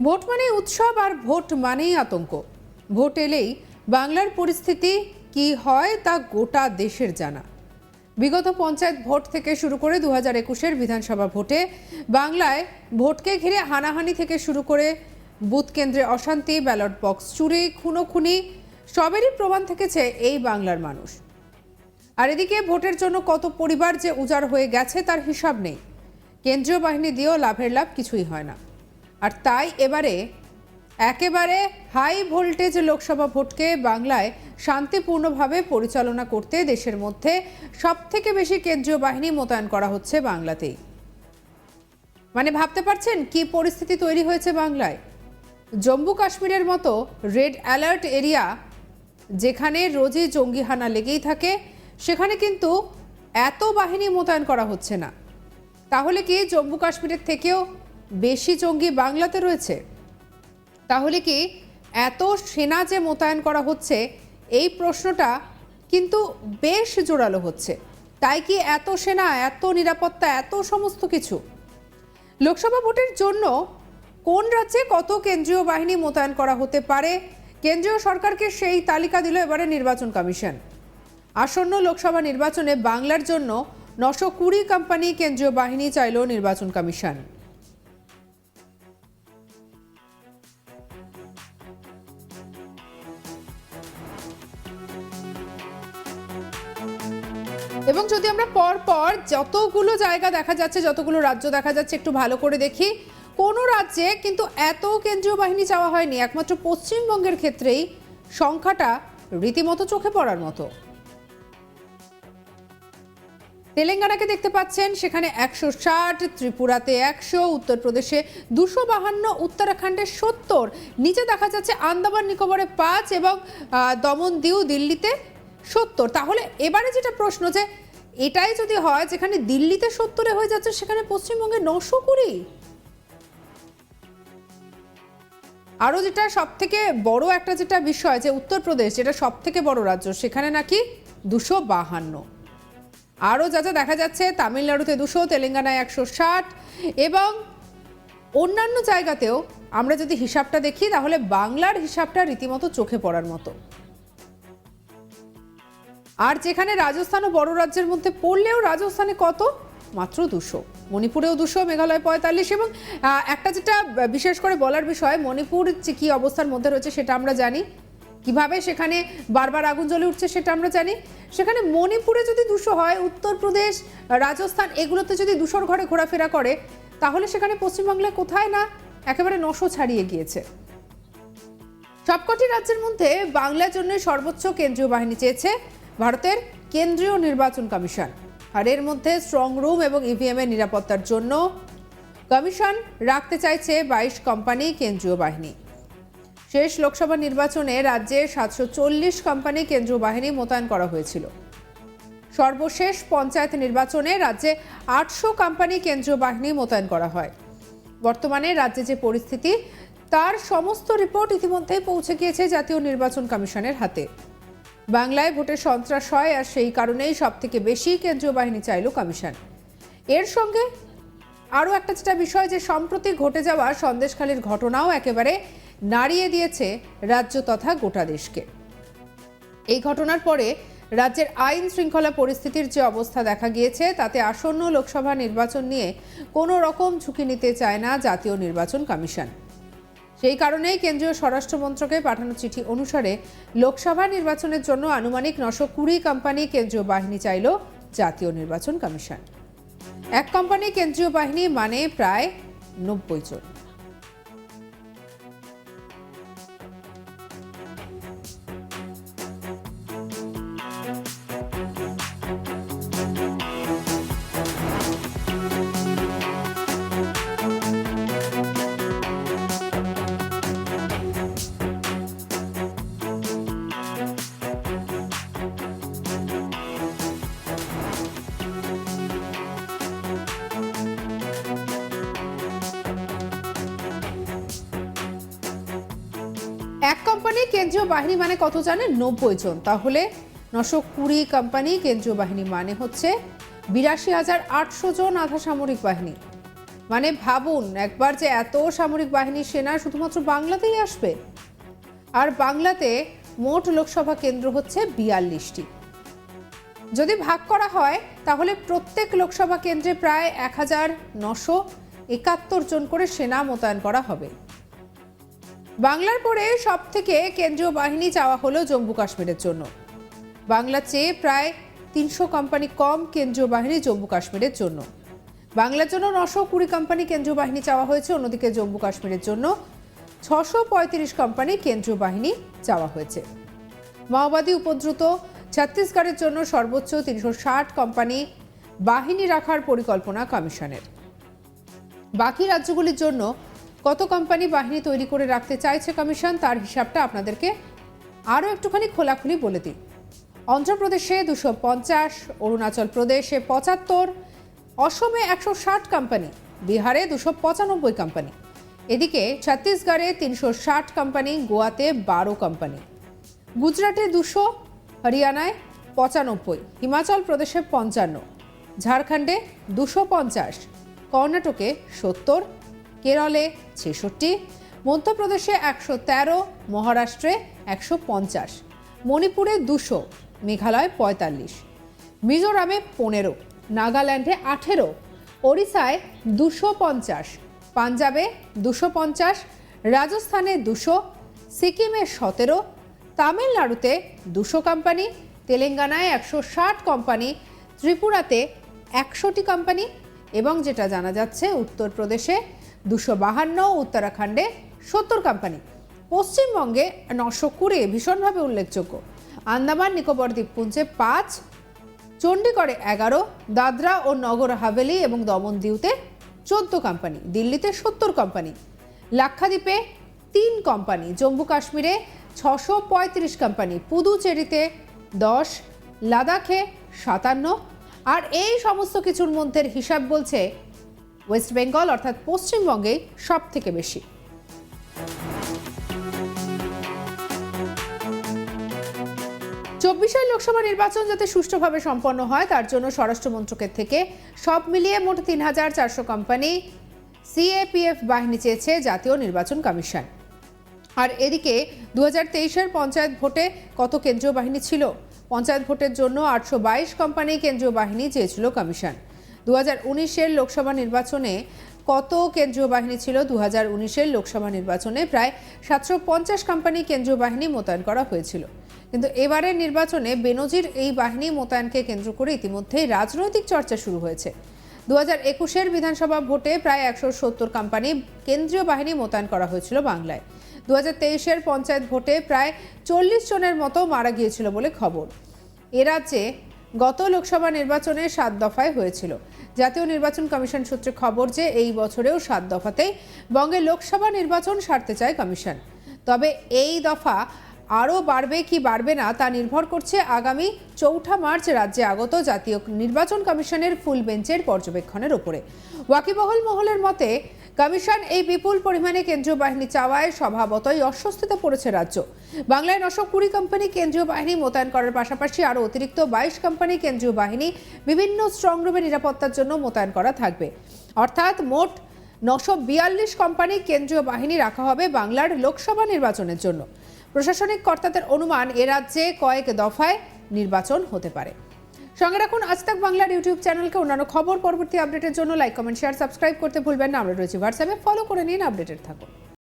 Vote মানেই উৎসব আর vote মানেই আতঙ্ক। ভোট এলেই বাংলার পরিস্থিতি কি হয় তা গোটা দেশের জানা। বিগত পঞ্চায়েত ভোট থেকে শুরু করে দু হাজার একুশের বিধানসভা ভোটে বাংলায় ভোটকে ঘিরে হানাহানি থেকে শুরু করে বুথ কেন্দ্রে অশান্তি, ব্যালট বক্স চুরি, খুনোখুনি, সবেরই প্রমাণ থেকেছে এই বাংলার মানুষ। আর এদিকে ভোটের জন্য কত পরিবার যে উজাড় হয়ে গেছে তার হিসাব নেই। কেন্দ্রীয় বাহিনী দিয়েও লাভের লাভ কিছুই হয় না। আর তাই এবারে একেবারে হাই ভোল্টেজ লোকসভা ভোটকে বাংলায় শান্তিপূর্ণভাবে পরিচালনা করতে দেশের মধ্যে সবথেকে বেশি কেন্দ্রীয় বাহিনী মোতায়েন করা হচ্ছে বাংলাতেই। মানে ভাবতে পারছেন কি পরিস্থিতি তৈরি হয়েছে বাংলায়? জম্মু কাশ্মীরের মতো রেড অ্যালার্ট এরিয়া যেখানে রোজই জঙ্গি হানা লেগেই থাকে, সেখানে কিন্তু এত বাহিনী মোতায়েন করা হচ্ছে না। তাহলে কি জম্মু কাশ্মীরের থেকেও বেশি জঙ্গি বাংলাতে রয়েছে? তাহলে কি এত সেনা যে মোতায়েন করা হচ্ছে, এই প্রশ্নটা কিন্তু বেশ জোরালো হচ্ছে। তাই কি এত সেনা, এত নিরাপত্তা, এত সমস্ত কিছু? লোকসভা ভোটের জন্য কোন রাজ্যে কত কেন্দ্রীয় বাহিনী মোতায়েন করা হতে পারে? কেন্দ্রীয় সরকারকে সেই তালিকা দিল এবারে নির্বাচন কমিশন। আসন্ন লোকসভা নির্বাচনে বাংলার জন্য নশো কুড়ি কোম্পানি কেন্দ্রীয় বাহিনী চাইল নির্বাচন কমিশন। এবং যদি আমরা পর পর যতগুলো জায়গা দেখা যাচ্ছে, যতগুলো রাজ্য দেখা যাচ্ছে, একটু ভালো করে দেখি, কোনো রাজ্যে কিন্তু এত কেন্দ্রীয় বাহিনী চাওয়া হয়নি। একমাত্র পশ্চিমবঙ্গের ক্ষেত্রেই সংখ্যাটা রীতিমতো চোখে পড়ার মতো। তেলেঙ্গানাকে দেখতে পাচ্ছেন, সেখানে একশো ষাট, ত্রিপুরাতে একশো, উত্তরপ্রদেশে দুশো বাহান্ন, উত্তরাখণ্ডে সত্তর, নিচে দেখা যাচ্ছে আন্দামান নিকোবরে পাঁচ এবং দমন দিউ দিল্লিতে সত্তর। তাহলে এবারে যেটা প্রশ্ন যে এটাই যদি হয় যেখানে দিল্লিতে সত্তরে হয়ে যাচ্ছে, সেখানে পশ্চিমবঙ্গে নশো কুড়ি। আরও যেটা সব থেকে বড় একটা যেটা বিষয়, যে উত্তরপ্রদেশ, যেটা সব থেকে বড় রাজ্য, সেখানে নাকি দুশো বাহান্ন। আরও যা যা দেখা যাচ্ছে, তামিলনাড়ুতে দুশো, তেলেঙ্গানায় একশো ষাট, এবং অন্যান্য জায়গাতেও আমরা যদি হিসাবটা দেখি, তাহলে বাংলার হিসাবটা রীতিমতো চোখে পড়ার মতো। আর যেখানে রাজস্থান ও বড় রাজ্যের মধ্যে পড়লেও রাজস্থানে কত? মাত্র দুশো। মণিপুরেও দুশো, মেঘালয় পঁয়তাল্লিশ এবং একটা যেটা বিশেষ করে বলার বিষয়, মণিপুর যে কী অবস্থার মধ্যে রয়েছে সেটা আমরা জানি। কীভাবে সেখানে বারবার আগুন জ্বলে উঠছে সেটা আমরা জানি। সেখানে মণিপুরে যদি দুশো হয়, উত্তরপ্রদেশ, রাজস্থান এগুলোতে যদি দুশোর ঘরে ঘোরাফেরা করে, তাহলে সেখানে পশ্চিমবাংলায় কোথায় না? একেবারে নশো ছাড়িয়ে গিয়েছে। সবকটি রাজ্যের মধ্যে বাংলার জন্য সর্বোচ্চ কেন্দ্রীয় বাহিনী চেয়েছে। ভারতের কেন্দ্রীয় নির্বাচন কমিশন। আর এর মধ্যে স্ট্রং রুম এবং ইভিএম এর নিরাপত্তার জন্য কমিশন রাখতে চাইছে বাইশ কোম্পানি কেন্দ্রীয় বাহিনী। শেষ লোকসভা নির্বাচনে রাজ্যে সাতশো চল্লিশ কোম্পানি কেন্দ্রীয় বাহিনী মোতায়েন করা হয়েছিল। সর্বশেষ পঞ্চায়েত নির্বাচনে রাজ্যে আটশো কোম্পানি কেন্দ্রীয় বাহিনী মোতায়েন করা হয়। বর্তমানে রাজ্যে যে পরিস্থিতি, তার সমস্ত রিপোর্ট ইতিমধ্যেই পৌঁছে গিয়েছে জাতীয় নির্বাচন কমিশনের হাতে। বাংলায় ভোটের সন্ত্রাস হয় আর সেই কারণেই সব থেকে বেশি কেন্দ্রীয় বাহিনী চাইল কমিশন। এর সঙ্গে আরও একটা যেটা বিষয় যে সম্প্রতি ঘটে যাওয়া সন্দেশখালীর ঘটনাও একেবারে নাড়িয়ে দিয়েছে রাজ্য তথা গোটা দেশকে। এই ঘটনার পরে রাজ্যের আইন শৃঙ্খলা পরিস্থিতির যে অবস্থা দেখা গিয়েছে, তাতে আসন্ন লোকসভা নির্বাচন নিয়ে কোনো রকম ঝুঁকি নিতে চায় না জাতীয় নির্বাচন কমিশন। সেই কারণেই কেন্দ্রীয় স্বরাষ্ট্র মন্ত্রকে পাঠানো চিঠি অনুসারে লোকসভা নির্বাচনের জন্য আনুমানিক নশো কুড়ি কোম্পানি কেন্দ্রীয় বাহিনী চাইল জাতীয় নির্বাচন কমিশন। এক কোম্পানি কেন্দ্রীয় বাহিনী মানে প্রায় নব্বই জন। এক কোম্পানি কেন্দ্রীয় বাহিনী মানে কত জানে নব্বই জন। তাহলে নশো কুড়ি কোম্পানি কেন্দ্রীয় বাহিনী মানে হচ্ছে বিরাশি হাজার আটশো জন আধা সামরিক বাহিনী। মানে ভাবুন, একবার যে এত সামরিক বাহিনী সেনা শুধুমাত্র বাংলাতেই আসবে। আর বাংলাতে মোট লোকসভা কেন্দ্র হচ্ছে বিয়াল্লিশটি। যদি ভাগ করা হয়, তাহলে প্রত্যেক লোকসভা কেন্দ্রে প্রায় এক হাজার নশো একাত্তর জন করে সেনা মোতায়েন করা হবে। বাংলার পরে সব থেকে কেন্দ্রীয় বাহিনী চাওয়া হলো জম্মু কাশ্মীরের জন্য। বাংলা চেয়ে প্রায় তিনশো কোম্পানি কম কেন্দ্রীয় বাহিনী জম্মু কাশ্মীরের জন্য। বাংলার জন্য নশো কুড়ি কোম্পানি কেন্দ্রীয় বাহিনী চাওয়া হয়েছে, অন্যদিকে জম্মু কাশ্মীরের জন্য ছশো পঁয়ত্রিশ কোম্পানি কেন্দ্রীয় বাহিনী চাওয়া হয়েছে। মাওবাদী উপদ্রুত ছত্তিশগড়ের জন্য সর্বোচ্চ তিনশো ষাট কোম্পানি বাহিনী রাখার পরিকল্পনা কমিশনের। বাকি রাজ্যগুলির জন্য কত কোম্পানি বাহিনী তৈরি করে রাখতে চাইছে কমিশন, তার হিসাবটা আপনাদেরকে আরও একটুখানি খোলাখুলি বলে দিই। অন্ধ্রপ্রদেশে দুশো পঞ্চাশ, অরুণাচল প্রদেশে পঁচাত্তর, অসমে একশো ষাট কোম্পানি, বিহারে দুশো পঁচানব্বই কোম্পানি, এদিকে ছত্তিশগড়ে তিনশো ষাট কোম্পানি, গোয়াতে বারো কোম্পানি, গুজরাটে দুশো, হরিয়ানায় পঁচানব্বই, হিমাচল প্রদেশে পঞ্চান্ন, ঝাড়খণ্ডে দুশো পঞ্চাশ, কর্ণাটকে সত্তর কেরলে ছেষট্টি, মধ্যপ্রদেশে একশো তেরো, মহারাষ্ট্রে একশো পঞ্চাশ, মণিপুরে দুশো, মেঘালয় পঁয়তাল্লিশ, মিজোরামে পনেরো, নাগাল্যান্ডে আঠেরো, ওড়িশায় দুশো পঞ্চাশ, পাঞ্জাবে দুশো পঞ্চাশ, রাজস্থানে দুশো, সিকিমে সতেরো, তামিলনাড়ুতে দুশো কোম্পানি, তেলেঙ্গানায় একশো ষাট কোম্পানি, ত্রিপুরাতে একশোটি কোম্পানি এবং যেটা জানা যাচ্ছে, উত্তরপ্রদেশে দুশো বাহান্ন, উত্তরাখণ্ডে সত্তর কোম্পানি পশ্চিমবঙ্গে নশো কুড়ি, ভীষণভাবে উল্লেখযোগ্য। আন্দামান, নিকোবর দ্বীপপুঞ্জে পাঁচ চণ্ডীগড়ে এগারো, দাদরা ও নগর হাভেলি এবং দমন দিউতে চোদ্দ কোম্পানি দিল্লিতে সত্তর কোম্পানি লাক্ষাদ্বীপে তিন কোম্পানি জম্মু কাশ্মীরে ছশো পঁয়ত্রিশ কোম্পানি পুদুচেরিতে দশ, লাদাখে সাতান্ন। আর এই সমস্ত কিছুর মধ্যে হিসাব বলছে ওয়েস্ট বেঙ্গল অর্থাৎ পশ্চিমবঙ্গে সব থেকে বেশি। চব্বিশের লোকসভা নির্বাচন যাতে সুষ্ঠুভাবে সম্পন্ন হয়, তার জন্য স্বরাষ্ট্র মন্ত্রকের থেকে সব মিলিয়ে মোট তিন হাজার চারশো কোম্পানি সিএপিএফ বাহিনী চেয়েছে জাতীয় নির্বাচন কমিশন। আর এদিকে দু হাজার তেইশের পঞ্চায়েত ভোটে কত কেন্দ্রীয় বাহিনী ছিল? পঞ্চায়েত ভোটের জন্য আটশো বাইশ কোম্পানি কেন্দ্রীয় বাহিনী চেয়েছিল কমিশন। দু হাজার উনিশের লোকসভা নির্বাচনে কত কেন্দ্রীয় বাহিনী ছিল? দু হাজার উনিশের লোকসভা নির্বাচনে প্রায় সাতশো পঞ্চাশ কোম্পানি কেন্দ্রীয় বাহিনী মোতায়েন করা হয়েছিল। কিন্তু এবারের নির্বাচনে বেনজির এই বাহিনী মোতায়েনকে কেন্দ্র করে ইতিমধ্যেই রাজনৈতিক চর্চা শুরু হয়েছে। দু হাজার একুশের বিধানসভা ভোটে প্রায় একশো সত্তর কোম্পানি কেন্দ্রীয় বাহিনী মোতায়েন করা হয়েছিল বাংলায়। দু হাজার তেইশের পঞ্চায়েত ভোটে প্রায় চল্লিশ জনের মতো মারা গিয়েছিল বলে খবর। এ রাজ্যে গত লোকসভা নির্বাচনে সাত দফায় হয়েছিল। জাতীয় নির্বাচন কমিশন সূত্রে খবর যে এই বছরেও সাত দফাতেই বঙ্গে লোকসভা নির্বাচন সারতে চায় কমিশন। তবে এই দফা আরও বাড়বে কি বাড়বে না তা নির্ভর করছে আগামী চৌঠা মার্চ রাজ্যে আগত জাতীয় নির্বাচন কমিশনের ফুল বেঞ্চের পর্যবেক্ষণের ওপরে ওয়াকিবহল মহলের মতে, কমিশন এই বিপুল পরিমাণে কেন্দ্রীয় বাহিনী চাওয়ায় স্বভাবতই অস্বস্তিতে পড়েছে রাজ্য। বাংলায় নশো কুড়ি কোম্পানি কেন্দ্রীয় বাহিনী মোতায়েন করার পাশাপাশি আরও অতিরিক্ত বাইশ কোম্পানি কেন্দ্রীয় বাহিনী বিভিন্ন স্ট্রংরুমে নিরাপত্তার জন্য মোতায়েন করা থাকবে। অর্থাৎ মোট নশো বিয়াল্লিশ কোম্পানি কেন্দ্রীয় বাহিনী রাখা হবে বাংলার লোকসভা নির্বাচনের জন্য। প্রশাসনিক কর্তাদের অনুমান, এ রাজ্যে কয়েক দফায় নির্বাচন হতে পারে। সঙ্গে রাখুন, আজ তাক বাংলার ইউটিউব চ্যানেলকে অন্যান্য খবর পরবর্তী আপডেটের জন্য লাইক, কমেন্ট, শেয়ার, সাবস্ক্রাইব করতে ভুলবেন না। আমরা রয়েছি হোয়াটসঅ্যাপে। ফলো করে নিন, আপডেটেড থাকুন।